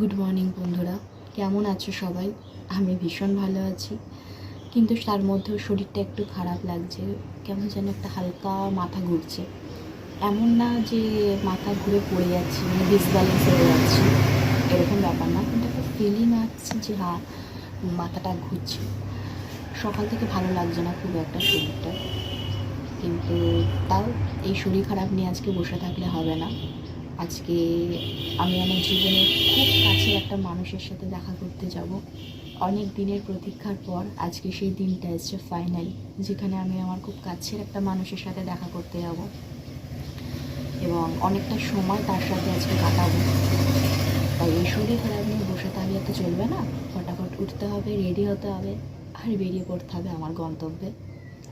Good morning বন্ধুরা। কেমন আছো সবাই? আমি ভীষণ ভালো আছি। কিন্তু তার মধ্যেও শরীরটা একটু খারাপ লাগছে। কেমন যেন একটা হালকা মাথা ঘুরছে। এমন না যে মাথা ঘুরে পড়ে যাচ্ছি মানে ডিসব্যালেন্স হয়ে যাচ্ছি। এরকম ব্যাপার না, কিন্তু একটা ফিলিং আসছে যে হ্যাঁ মাথাটা ঘুরছে। সকাল থেকে ভালো লাগছে না খুব একটা শরীরটা। কিন্তু তাও এই শরীর খারাপ নিয়ে আজকে বসে থাকলে হবে না। আজকে আমি আমার জীবনের খুব কাছের একটা মানুষের সাথে দেখা করতে যাব। অনেক দিনের প্রতীক্ষার পর আজকে সেই দিনটা এসছে ফাইনাল যেখানে আমি আমার খুব কাছের একটা মানুষের সাথে দেখা করতে যাব। এবং অনেকটা সময় তার সাথে আজকে কাটাবো। তাই এই শরীর খারাপ নিয়ে বসে থাকলে তো চলবে না। ফটাফট উঠতে হবে রেডি হতে হবে, আর বেরিয়ে পড়তে হবে আমার গন্তব্যে।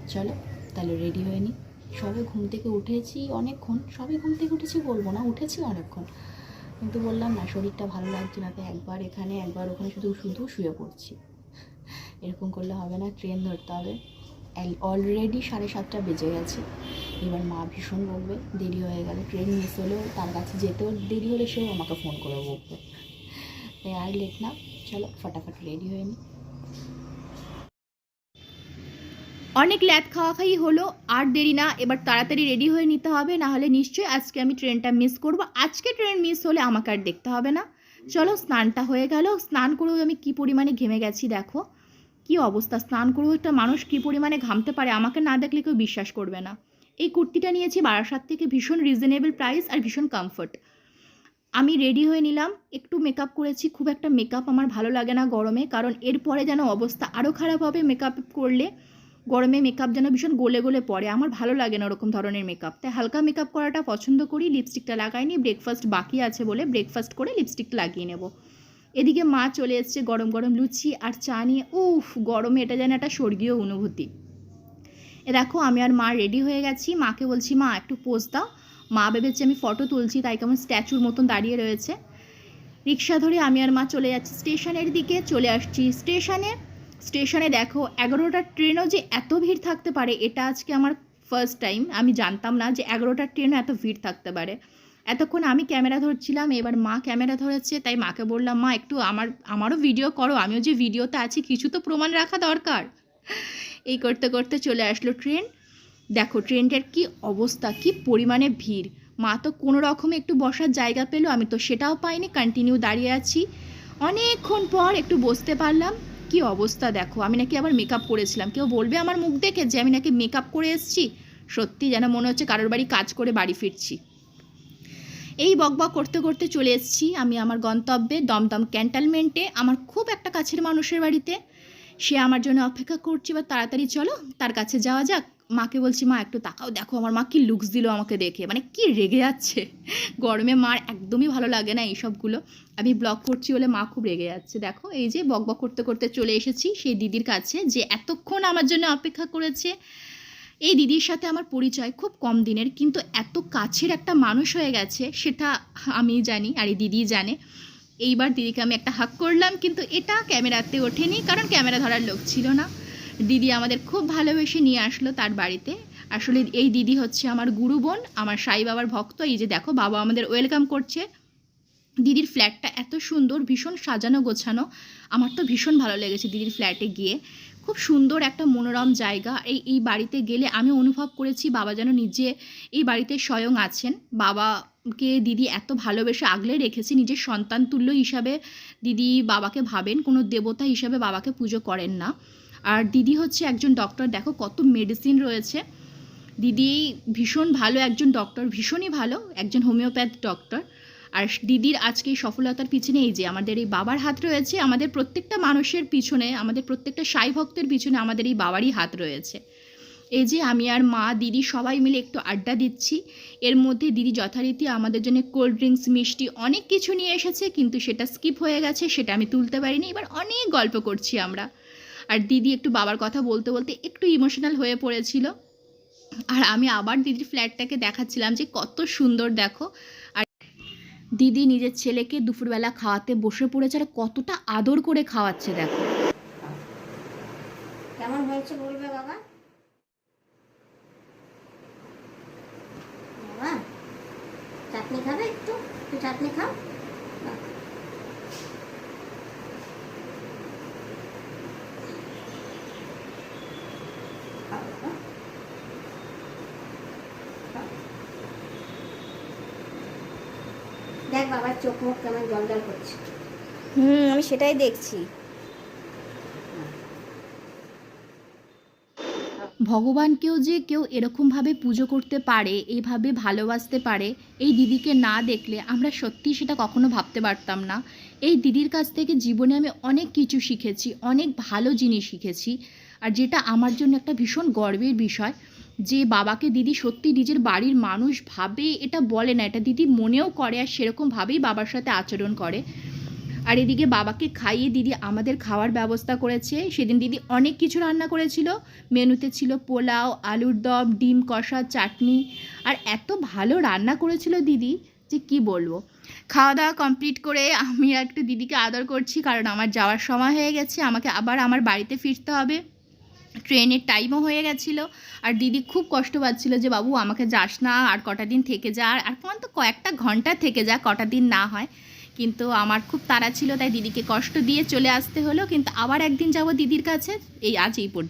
চলো, তাহলে রেডি হয়ে নিই সবে ঘুম থেকে উঠেছি অনেকক্ষণ, সবে ঘুম থেকে উঠেছি বলব না, উঠেছি অনেকক্ষণ। কিন্তু বললাম না, শরীরটা ভালো লাগছে না তো একবার এখানে, একবার ওখানে শুধু শুধু শুয়ে পড়ছি। এরকম করলে হবে না, ট্রেন ধরতে হবে। অলরেডি সাড়ে সাতটা বেজে গেছে। এবার মা ভীষণ বকবে, দেরি হয়ে গেলে ট্রেন মিস হলেও তার কাছে যেতেও দেরি হলে সেও আমাকে ফোন করে বকবে। তাই আর লেট না, চলো, ফটাফট রেডি হয়ে নিই অনেক ল্যাদ খাওয়া খাই হলো, আর দেরি না, এবার তাড়াতাড়ি রেডি হয়ে নিতে হবে না হলে নিশ্চয়ই আজকে আমি ট্রেনটা মিস করব। আজকে ট্রেন মিস হলে আমাকে আর দেখতে হবে না। চলো, স্নানটা হয়ে গেল। স্নান করেও আমি কি পরিমাণে ঘেমে গেছি দেখো। কি অবস্থা? স্নান করেও একটা মানুষ কি পরিমাণে ঘামতে পারে, আমাকে না দেখলে কেউ বিশ্বাস করবে না। এই কুর্তিটা নিয়েছি বারাসাত থেকে ভীষণ রিজনেবল প্রাইস আর ভীষণ কমফর্ট আমি রেডি হয়ে নিলাম। একটু মেকআপ করেছি, খুব একটা মেকআপ আমার ভালো লাগে না গরমে, কারণ এরপরে যেন অবস্থা আরও খারাপ হবে মেকআপ করলে। গরমে মেকআপ যেন ভীষণ গলে গলে পড়ে। আমার ভালো লাগে না ওরকম ধরনের মেকআপ তাই হালকা মেকআপ করাটা পছন্দ করি লিপস্টিকটা লাগাইনি ব্রেকফাস্ট বাকি আছে বলে ব্রেকফাস্ট করে লিপস্টিকটা লাগিয়ে নেব। এদিকে মা চলে এসছে গরম গরম লুচি আর চা নিয়ে। উফ, গরমে এটা যেন একটা স্বর্গীয় অনুভূতি। এ দেখো, আমি আর মা রেডি হয়ে গেছি। মাকে বলছি, মা, একটু পোজ দাও। মা ভেবেছে আমি ফটো তুলছি, তাই কেমন স্ট্যাচুর মতন দাঁড়িয়ে রয়েছে। রিক্সা ধরে আমি আর মা চলে যাচ্ছি স্টেশনের দিকে। চলে আসছি স্টেশনে স্টেশনে দেখো এগারোটার ট্রেনও যে এত ভিড় থাকতে পারে, এটা আজকে আমার ফার্স্ট টাইম আমি জানতাম না যে এগারোটার ট্রেনও এত ভিড় থাকতে পারে। এতক্ষণ আমি ক্যামেরা ধরছিলাম, এবার মা ক্যামেরা ধরেছে, তাই মাকে বললাম, মা, একটু আমার, আমারও ভিডিও করো, আমিও যে ভিডিওতে আছি, কিছু তো প্রমাণ রাখা দরকার। এই করতে করতে চলে আসলো ট্রেন। দেখো, ট্রেনটার কি অবস্থা, কি পরিমাণে ভিড়। মা তো কোনো রকমে একটু বসার জায়গা পেল, আমি তো সেটাও পাইনি কন্টিনিউ দাঁড়িয়ে আছি। অনেকক্ষণ পর একটু বসতে পারলাম। কি অবস্থা দেখো? আমি নাকি আবার মেকআপ করেছিলাম। কেউ বলবে আমার মুখ দেখে যে আমি নাকি মেকআপ করে এসেছি? সত্যি যেন মনে হচ্ছে কারোর বাড়ি কাজ করে বাড়ি ফিরছি। এই বকবক করতে করতে চলে এসেছি আমি আমার গন্তব্যে দমদম ক্যান্টনমেন্টে। আমার খুব একটা কাছের মানুষের বাড়িতে। সে আমার জন্য অপেক্ষা করছে বা তাড়াতাড়ি চলো, তার কাছে যাওয়া যাক। মাকে বলছি, মা, একটু তাকাও, দেখো, আমার মা কি লুকস দিল আমাকে দেখে। মানে কি রেগে যাচ্ছে। গরমে মার একদমই ভালো লাগে না এইসবগুলো। আমি ব্লগ করছি বলে মা খুব রেগে যাচ্ছে। দেখো, এই যে বক বক করতে করতে চলে এসেছি সেই দিদির কাছে, যে এতক্ষণ আমার জন্য অপেক্ষা করেছে। এই দিদির সাথে আমার পরিচয় খুব কম দিনের, কিন্তু এত কাছের একটা মানুষ হয়ে গেছে, সেটা আমি জানি আর এই দিদি জানে। এইবার দিদিকে আমি একটা হাক করলাম, কিন্তু এটা ক্যামেরাতে ওঠেনি, কারণ ক্যামেরা ধরার লোক ছিল না। দিদি আমাদের খুব ভালোবেসে নিয়ে আসলো তার বাড়িতে। আসলে এই দিদি হচ্ছে আমার গুরু বোন, আমার সাই বাবার ভক্ত। এই যে দেখো, বাবা আমাদের ওয়েলকাম করছে। দিদির ফ্ল্যাটটা এত সুন্দর, ভীষণ সাজানো গোছানো। আমার তো ভীষণ ভালো লেগেছে দিদির ফ্ল্যাটে গিয়ে। খুব সুন্দর একটা মনোরম জায়গা। এই এই বাড়িতে গেলে আমি অনুভব করেছি বাবা যেন নিজে এই বাড়িতে স্বয়ং আছেন। বাবাকে দিদি এত ভালোবেসে আগলে রেখেছে, নিজের সন্তান তুল্য হিসাবে দিদি বাবাকে ভাবেন, কোনো দেবতা হিসাবে বাবাকে পুজো করেন না। আর দিদি হচ্ছে একজন ডক্টর দেখো কত মেডিসিন রয়েছে। দিদি ভীষণ ভালো, একজন ডক্টর ভীষণই ভালো, একজন হোমিওপ্যাথ ডক্টর আর দিদির আজকে সফলতার পিছনে এই যে আমাদের এই বাবার হাত রয়েছে, আমাদের প্রত্যেকটা মানুষের পিছনে, আমাদের প্রত্যেকটা সাই ভক্তের পিছনে আমাদের এই বাবারই হাত রয়েছে। এই যে আমি আর মা, দিদি সবাই মিলে একটু আড্ডা দিচ্ছি। এর মধ্যে দিদি যথারীতি আমাদের জন্য কোল্ড ড্রিঙ্কস মিষ্টি অনেক কিছু নিয়ে এসেছে, কিন্তু সেটা স্কিপ হয়ে গেছে, সেটা আমি তুলতে পারিনি। এবার অনেক গল্প করছি আমরা। আর দিদি একটু বাবার কথা বলতে বলতে একটু ইমোশনাল হয়ে পড়েছিল। আর আমি আবার দিদির ফ্ল্যাটটাকে দেখাচ্ছিলাম যে কত সুন্দর দেখো। আর দিদি নিজের ছেলেকে দুপুরবেলা খাওয়াতে বসে পড়েছে আর কতটা আদর করে খাওয়াচ্ছে দেখো। কেমন হয়েছে বলবে বাবা? চাটনি খাবে একটু? একটু চাটনি খাও। দেখ বাবার চোখ মুখ কেমন জল জল করছে। হুম, আমি সেটাই দেখছি। ভগবানকেও যে কেউ এরকমভাবে পুজো করতে পারে এইভাবে ভালোবাসতে পারে, এই দিদিকে না দেখলে আমরা সত্যি সেটা কখনো ভাবতে পারতাম না। এই দিদির কাছ থেকে জীবনে আমি অনেক কিছু শিখেছি, অনেক ভালো জিনিস শিখেছি। আর যেটা আমার জন্য একটা ভীষণ গর্বের বিষয়, যে বাবাকে দিদি সত্যি নিজের বাড়ির মানুষ ভাবে এটা বলে না, এটা দিদি মনেও করে আর সেরকমভাবেই বাবার সাথে আচরণ করে। আর এদিকে বাবাকে খাইয়ে দিদি আমাদের খাওয়ার ব্যবস্থা করেছে। সেদিন দিদি অনেক কিছু রান্না করেছিল। মেনুতে ছিল পোলাও, আলুর দম, ডিম কষা, চাটনি। আর এত ভালো রান্না করেছিল দিদি যে কি বলব। খাওয়া দাওয়া কমপ্লিট করে আমি একটু দিদিকে আদর করছি কারণ আমার যাওয়ার সময় হয়ে গেছে। আমাকে আবার আমার বাড়িতে ফিরতে হবে। ট্রেনের টাইমও হয়ে গেছিল। আর দিদি খুব কষ্ট পাচ্ছিল যে, বাবু, আমাকে যাস না। আর কটা দিন থেকে যা। আর আর তো কয়েকটা ঘণ্টা থেকে যা। কটা দিন না হয়। কিন্তু আমার খুব তাড়া ছিল, তাই দিদিকে কষ্ট দিয়ে চলে আসতে হলো। কিন্তু আবার একদিন যাব দিদির কাছে। এই আজ এই পর্যন্ত।